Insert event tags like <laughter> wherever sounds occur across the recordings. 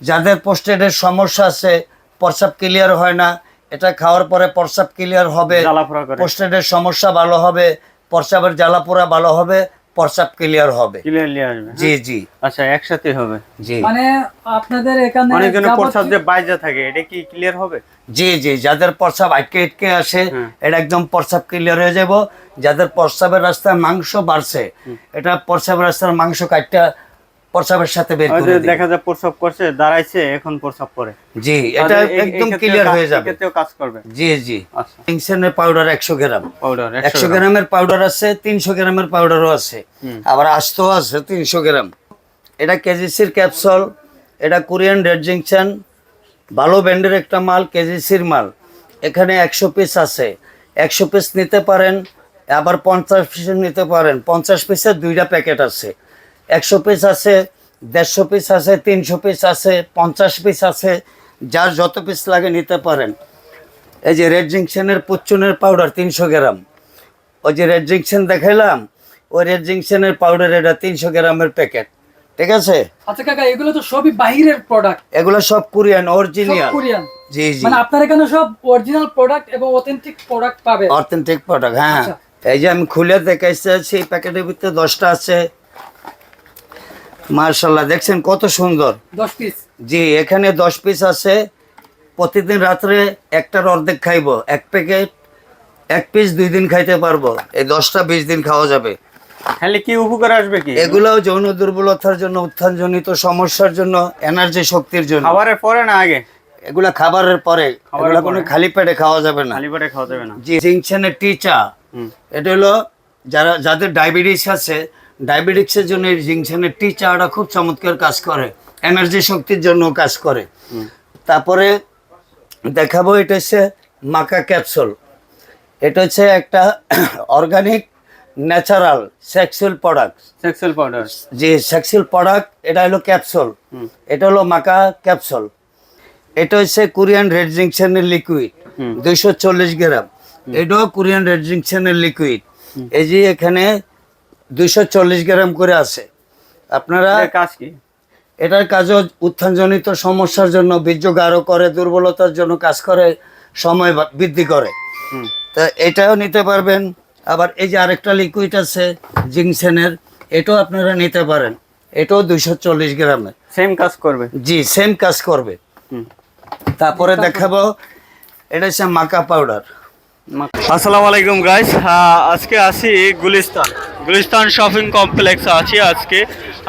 যাদের পোস্টেডের সমস্যা আছে প্রস্রাব ক্লিয়ার হয় না এটা খাওয়ার পরে প্রস্রাব ক্লিয়ার হবে পোস্টেডের সমস্যা ভালো হবে প্রস্রাবের জ্বালাপোড়া ভালো হবে প্রস্রাব ক্লিয়ার হবে। হ্যাঁ? জি জি। আচ্ছা একসাথে হবে। জি। মানে আপনাদের এখানে অনেকজনের যাবতীয়- প্রস্রাব যে বাইজা থাকে এটা কি ক্লিয়ার হবে? জি জি যাদের প্রস্রাব আটকে আটকে আসে এটা একদম প্রস্রাব ক্লিয়ার হয়ে যাব। যাদের প্রস্রাবের রাস্তায় মাংস বাড়ছে এটা প্রস্রাবের রাস্তার মাংস কাটটা প্রস্রাবের সাথে বের করে দেখা যায় প্রস্রাব করছে দাঁড়াইছে এখন প্রস্রাব করে। জি এটা একদম ক্লিয়ার হয়ে যাবে। ক্ষেত্রেও কাজ করবে। জি জি। আচ্ছা। কিংসেনের পাউডার একশো গ্রাম। পাউডার একশো গ্রামের পাউডার আছে তিনশো গ্রামের পাউডারও আছে। আবার আস্ত আছে তিনশো গ্রাম। এটা কেজিসির ক্যাপসুল এটা কোরিয়ান রেড জিংশন ভালো ব্র্যান্ডের একটা মাল কেজিসির মাল। এখানে একশো পিস আছে। একশো পিস নিতে পারেন আবার পঞ্চাশ পিস নিতে পারেন। পঞ্চাশ পিসের দুইটা প্যাকেট আছে। একশো পিস আছে দেড়শো পিস আছে তিনশো পিস আছে পঞ্চাশ পিস আছে যার যত পিস লাগে নিতে পারেন। এই যে রেড জিংশনের পুচ্চনের পাউডার তিনশো গ্রাম। ওই যে রেড জিংশন দেখাইলাম ওই রেড জিংশনের পাউডার এটা তিনশো গ্রামের প্যাকেট ঠিক আছে? আচ্ছা কাকা এগুলো তো সবই বাহিরের প্রোডাক্ট এগুলো সব কোরিয়ান অরিজিনাল কোরিয়ান জি জি। মানে আপনার এখানে সব অরিজিনাল প্রোডাক্ট এবং অথেন্টিক প্রোডাক্ট পাবে অথেন্টিক প্রোডাক্ট হ্যাঁ। আচ্ছা। এই যে আমি খুলে দেখাইছি সেই প্যাকেটের ভিতরে দশটা আছে। মার্শাল্লাহ দেখছেন কত সুন্দর। 10 পিস জি এখানে দশ পিস আছে। প্রতিদিন রাত্রে একটার অর্ধেক খাইবো এক প্যাকেট এক পিস দুই দিন খাইতে পারব। এই দশটা বিশ দিন খাওয়া যাবে। খালি কি উপকার আসবে কি? এগুলোও যৌন দুর্বলতার জন্য উত্থানজনিত সমস্যার জন্য এনার্জি শক্তির জন্য। খাবারের পরে না আগে? এগুলা খাবারের পরে। এগুলা কোনো খালি পেটে খাওয়া যাবে না। খালি পেটে খাওয়া যাবে না। জি জিংশনের টি চা। এটা হলো যারা যাদের ডায়াবেটিস আছে ডায়াবেটিক্সের জন্য এই জিংশনের টি চাটা খুব চমৎকার কাজ করে। এনার্জি শক্তির জন্য কাজ করে। তারপরে দেখাবো এটা হচ্ছে মাকা ক্যাপসুল। এটা হচ্ছে একটা organic natural sexual product. Sexual product যে সেক্সুয়াল প্রোডাক্ট এটা হলো ক্যাপসুল। এটা হলো মাকা ক্যাপসুল। এটা হচ্ছে কোরিয়ান রেড জিংশনের লিকুইড। দুইশো চল্লিশ গ্রাম। এটাও কোরিয়ান রেড জিংশনের লিকুইড। এই যে এখানে দুইশো চল্লিশ গ্রাম করে আছে। আপনারা কাজ কি? এটার কাজও উত্থানজনিত সমস্যার জন্য বীর্য গাঢ় করে দুর্বলতার জন্য কাজ করে সময় বৃদ্ধি করে। তা এটাও নিতে পারবেন। আবার এই যে আরেকটা লিকুইড আছে জিংসেনের এটাও আপনারা নিতে পারেন। এটাও দুইশো চল্লিশ গ্রামের। সেম কাজ করবে? জি সেম কাজ করবে। হুম। তারপরে দেখাবো এটা হচ্ছে মাকা পাউডার আসসালামু আলাইকুম গাইস আজকে আসি গুলিস্তান। গুলিস্তান শপিং কমপ্লেক্স আছি আজকে।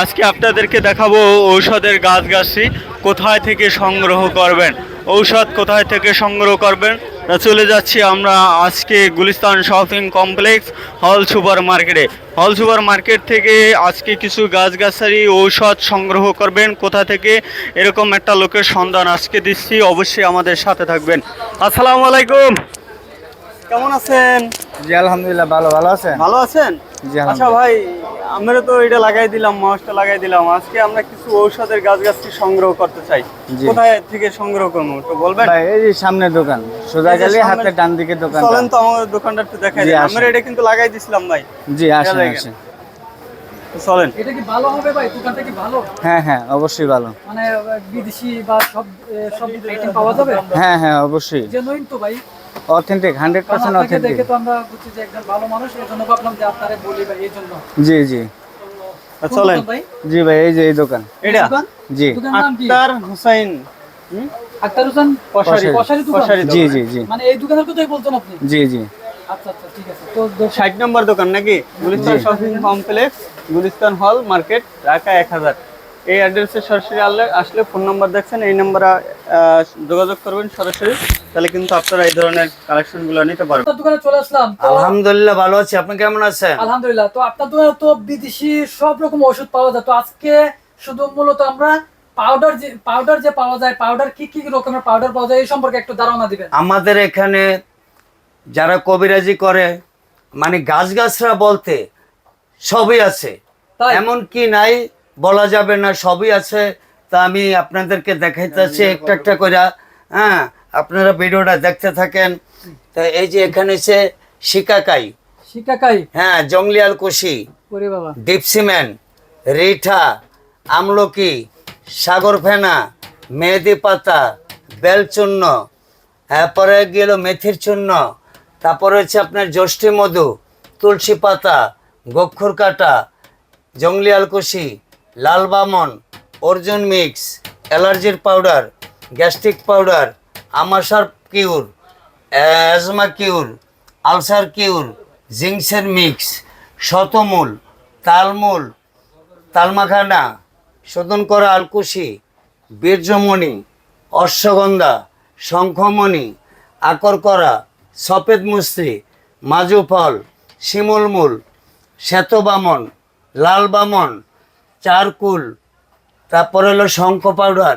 আজকে আপনাদেরকে দেখাবো ঔষধের গাছগাছই কোথায় থেকে সংগ্রহ করবেন। ঔষধ কোথায় থেকে সংগ্রহ করবেন? চলে যাচ্ছি আমরা আজকে Gulistan shopping complex hall super মার্কেটে হল সুপার মার্কেট থেকে আজকে কিছু গাছগাছালি ঔষধ সংগ্রহ করবেন। কোথা থেকে? এরকম একটা লোকের সন্ধান আজকে দিচ্ছি। অবশ্যই আমাদের সাথে থাকবেন। আসসালামু আলাইকুম। কেমন আছেন? জি আলহামদুলিল্লাহ ভালো ভালো আছেন? ভালো আছেন? জি, আচ্ছা ভাই আমরা তো এটা লাগাই দিলাম মাছটা লাগাই দিলাম। আজকে আমরা কিছু ঔষধের গাছ গাছটি সংগ্রহ করতে চাই। কোথায় থেকে সংগ্রহ করব একটু বলবেন? ভাই এই যে সামনের দোকান সোজা গেলে হাতের ডান দিকে দোকান চলেন তো আমাদের দোকানটা একটু দেখাই দিন। আমরা এটা কিন্তু লাগাই দিছিলাম ভাই। জি আসেন। আসেন। চলেন। এটা কি ভালো হবে ভাই? দোকানটা কি ভালো? হ্যাঁ হ্যাঁ অবশ্যই ভালো। মানে বিদেশি বা সব সব আইটেম পাওয়া যাবে? হ্যাঁ হ্যাঁ অবশ্যই। জেনুইন তো ভাই। অথেন্টিক হান্ড্রেড পার্সেন্ট অথেন্টিক দেখে তো আমরা বুঝছি যে একজন ভালো মানুষ এই জন্য ভাবলাম যে আপনারে বলি ভাই এই জন্য। জি জি। চলেন। জি ভাই এই যে এই দোকান। এটা? জি। দোকান নাম কি? আক্তার হুসাইন? আক্তার হোসেন কসারি কসারি দোকান? জি জি জি। মানে এই দোকানের কথাই বলছেন আপনি? জি জি। আচ্ছা আচ্ছা ঠিক আছে। তো দোকান- ষাট নম্বর দোকান নাকি? গুলিস্তান শপিং কমপ্লেক্স গুলিস্তান হল মার্কেট ঢাকা এক হাজার। এই অ্যাড্রেসে সরাসরি আনলে আসলে ফোন নাম্বার দেখছেন এই নাম্বারে যোগাযোগ করবেন সরাসরি তাহলে কিন্তু আপনারা এই ধরনের কালেকশনগুলো নিতে পারবেন। আপনার দোকানে চলে আসলাম আলহামদুলিল্লাহ ভালো আছি। আপনি কেমন আছেন? আলহামদুলিল্লাহ তো আপনার দোকানে তো বিদেশি সব রকম ওষুধ পাওয়া যায় তো আজকে শুধু মূলত আমরা পাউডার যে পাউডার যে পাওয়া যায় পাউডার কি কি রকমের পাউডার পাওয়া যায় এই সম্পর্কে একটু ধারণা দিবেন। আমাদের এখানে যারা কবিরাজি করে মানে গাছগাছরা বলতে সবই আছে। এমন কি নাই বলা যাবে না সবই আছে। তা আমি আপনাদেরকে দেখাইতেছি একটা একটা করে হ্যাঁ আপনারা ভিডিওটা দেখতে থাকেন। তা এই যে এখানে সে শিকাকাই। শিকাকাই? হ্যাঁ জংলিয়াল কুশি। ডিপসিম্যান রিঠা আমলকি সাগর ফেনা মেহেদি পাতা বেলচূর্ণ তারপরে গেল মেথির চূর্ণ তারপরে হচ্ছে আপনার জ্যৈষ্ঠী মধু তুলসী পাতা গক্ষুর কাটা জঙ্গলি আলকুশি লাল বামন অর্জুন মিক্স, অ্যালার্জির powder, gastric powder আমাশার cure, asthma cure, ulcer cure, জিংসের mix, শতমূল, তালমূল, তালমাখানা, শোধন করা আলকুশি, বীর্যমণি, অশ্বগন্ধা, শঙ্খমণি, আকর করা, সফেদ মাজু ফল শিমুল মূল শ্বেত বামন লাল বামন চারকুল তারপরে হলো শঙ্খ পাউডার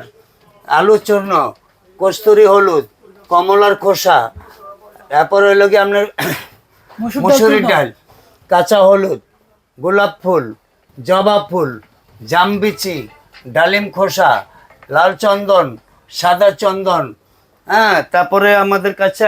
আলু চূর্ণ কস্তুরি হলুদ কমলার খোসা তারপরে হলো কি আপনার <coughs> মসুর ডাল মুসুরি ডাল কাঁচা হলুদ গোলাপ ফুল জবা ফুল জামবিচি ডালিম খোসা লাল চন্দন সাদা চন্দন হ্যাঁ তারপরে আমাদের কাছে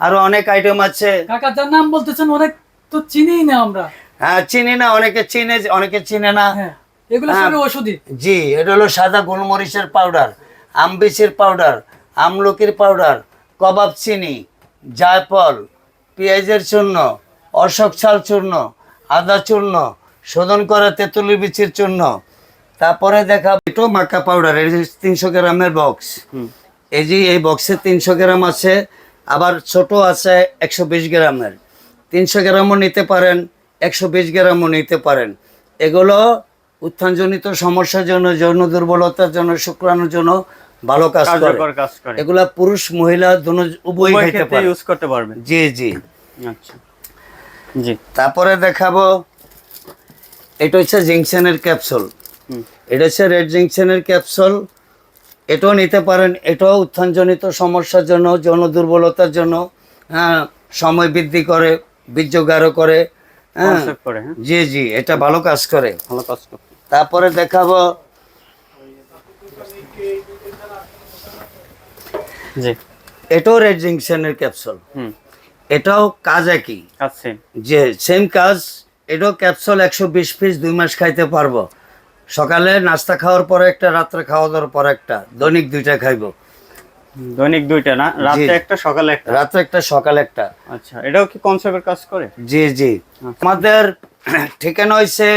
আরও অনেক আইটেম আছে। কাকা যার নাম বলতেছেন অনেক তো চিনি না আমরা। হ্যাঁ চিনি না অনেকে চিনে অনেকে চিনে না। হ্যাঁ। এগুলো। সবই ওষুধি জি এটা হলো সাদা গোলমরিচের পাউডার আমবিচির পাউডার আমলকির পাউডার কবাব চিনি জায়ফল পেঁয়াজের চূর্ণ অশোক ছাল চূর্ণ আদা চূর্ণ শোধন করা তেঁতুলি বিচির চূর্ণ। তারপরে দেখা এটো মাকা পাউডার এই তিনশো গ্রামের বক্স। এই যে এই বক্সে তিনশো গ্রাম আছে আবার ছোট আছে একশো বিশ গ্রামের। তিনশো গ্রামও নিতে পারেন একশো বিশ গ্রামও নিতে পারেন। এগুলো উত্থানজনিত সমস্যার জন্য যৌন দুর্বলতার জন্য শুক্রাণুর জন্য ভালো কাজ করে। এগুলা পুরুষ মহিলা দুনো উভয় খেতে পারে। ইউজ করতে পারবেন জি জি। আচ্ছা। জি। তারপরে দেখাবো এটা হচ্ছে জিংসেনের ক্যাপসুল। এটা হচ্ছে রেড জিংসেনের ক্যাপসুল। এটাও নিতে পারেন এটাও উত্থানজনিত সমস্যার জন্য যৌন দুর্বলতার জন্য। হ্যাঁ সময় বৃদ্ধি করে বীর্য গাঢ় করে হ্যাঁ। করে হ্যাঁ। জি জি এটা ভালো কাজ করে। ভালো কাজ করে। তারপরে দেখাবো। জি। এটাও রেড জিংসেনের ক্যাপসুল হুম। এটাও কাজ একই। যে সেম কাজ এটাও ক্যাপসুল একশো বিশ পিস দুই মাস খাইতে পারব। সকালে নাস্তা খাওয়ার পরে একটা রাত্রে খাওয়া দাওয়ার পর একটা দৈনিক দুইটা খাইবো। দৈনিক দুইটা না? রাতে একটা সকালে একটা? রাত্রে একটা সকালে একটা। আচ্ছা এটাও কি কনসেপ্টের কাজ করে? জি জি। আমাদের ঠিকানা হয়েছে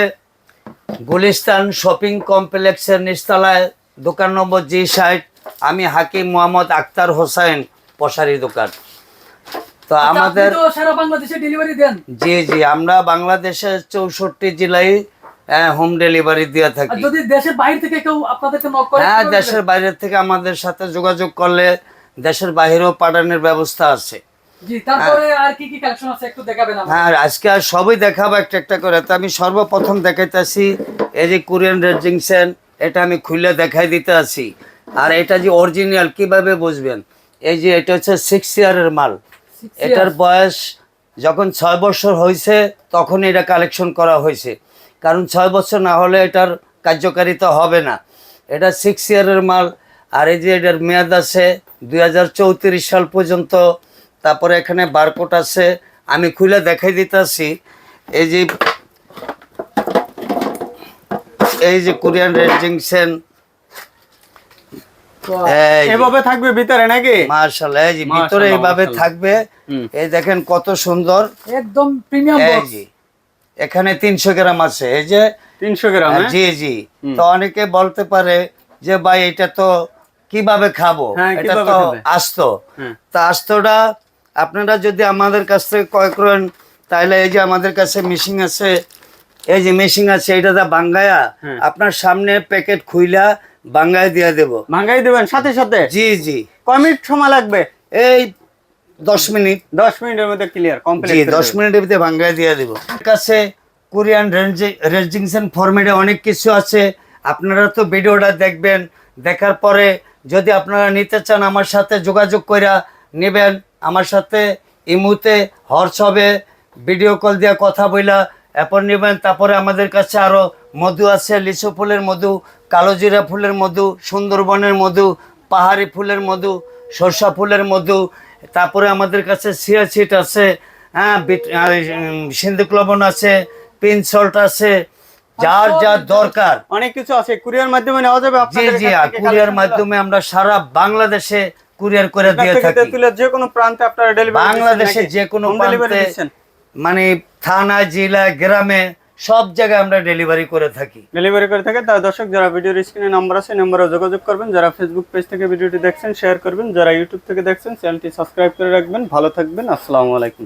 গুলিস্তান শপিং কমপ্লেক্সের নিচতলায় দোকান নম্বর জি সাইড আমি হাকিম মোহাম্মদ আক্তার হোসেন পশারি দোকান। তো আচ্ছা, আমাদের সারা বাংলাদেশে ডেলিভারি দেন। জি জি আমরা বাংলাদেশের চৌষট্টি জেলায় হোম ডেলিভারি দিয়ে থাকি। যদি দেশের বাইরে থেকে কেউ আপনাদেরকে নক করে হ্যাঁ দেশের? বাইরে থেকে আমাদের সাথে যোগাযোগ করলে দেশের বাইরেও পাঠানোর ব্যবস্থা আছে। আমাকে? হ্যাঁ আজকে আর সবই দেখাবো একটা একটা করে। তো আমি সর্বপ্রথম দেখাইতেছি এই যে কোরিয়ান রেজিংসেন এটা আমি খুলে দেখাই দিতে আছি। আর এটা যে অরিজিনাল কীভাবে বুঝবেন? এই যে এটা হচ্ছে সিক্স ইয়ারের মাল। এটার বয়স যখন ছয় বছর হয়েছে তখন এটা কালেকশন করা হয়েছে কারণ ছয় বছর না হলে এটার কার্যকারিতা হবে না। এটা সিক্স ইয়ারের মাল। আর এই যে এটার মেয়াদ আছে দুই হাজার চৌত্রিশ সাল পর্যন্ত। তারপরে এখানে বারকোড আছে। আমি খুলে দেখাই দিতেছি। এই যে এই যে কোরিয়ান রেড জিংসেন এই যে- এভাবে থাকবে ভিতরে নাকি? মার্শাল্লাহ এই যে ভিতরে এইভাবে থাকবে। এই দেখেন কত সুন্দর। একদম প্রিমিয়াম বক্স এখানে তিনশো গ্রাম আছে। এই যে তিনশো গ্রাম হ্যাঁ? জি জি। তো অনেকে বলতে পারে যে ভাই এটা তো কীভাবে খাব? হ্যাঁ, এটা তো আস্ত। হ্যাঁ। তা আস্তটা আপনারা যদি আমাদের কাছ থেকে ক্রয় করেন তাহলে এই যে আমাদের কাছে মেশিন আছে এই যে মেশিন আছে এটা দা বাঙ্গায়া হ্যাঁ। আপনার সামনে প্যাকেট খুইলা বাঙ্গায় দিয়ে দেব। ভাঙ্গাই দেবেন সাথে সাথে? জি জি। কয় মিনিট সময় লাগবে? এই দশ মিনিট। দশ মিনিটের মধ্যে ক্লিয়ার কমপ্লিট দশ মিনিটের ভিতরে বাঙ্গায় দিয়ে দেব। কাছে কোরিয়ান রেজিংশন ফরম্যাটে অনেক কিছু আছে। আপনারা তো ভিডিওটা দেখবেন। দেখার পরে যদি আপনারা নিতে চান আমার সাথে যোগাযোগ কইরা নেবেন। আমার সাথে ইমুতে হবে ভিডিও কল দিয়ে কথা বইলা এরপর নেবেন তারপরে আমাদের কাছে আরও মধু আছে লিচু ফুলের মধু কালোজিরা ফুলের মধু সুন্দরবনের মধু পাহাড়ি ফুলের মধু সরষা ফুলের মধু তারপরে আমাদের কাছে সিয়া সিট আছে হ্যাঁ সিন্দুক লবণ আছে পিন সল্ট আছে যার যা দরকার। অনেক কিছু আছে কুরিয়ার মাধ্যমে নেওয়া যাবে জি জি কুরিয়ার মাধ্যমে আমরা সারা বাংলাদেশে কুরিয়ার করে দিয়ে থাকি যে কোনো প্রান্তে আপনারা ডেলিভারি বাংলাদেশে যে কোনো প্রান্তে মানে থানা জেলা গ্রামে সব জায়গায় আমরা ডেলিভারি করে থাকি। ডেলিভারি করে থাকি তার দর্শক যারা ভিডিওর স্ক্রিনে নাম্বার আছে নাম্বারে যোগাযোগ করবেন। যারা ফেসবুক পেজ থেকে ভিডিওটি দেখছেন শেয়ার করবেন। যারা ইউটিউব থেকে দেখছেন চ্যানেলটি সাবস্ক্রাইব করে রাখবেন। ভালো থাকবেন। আসসালামু আলাইকুম।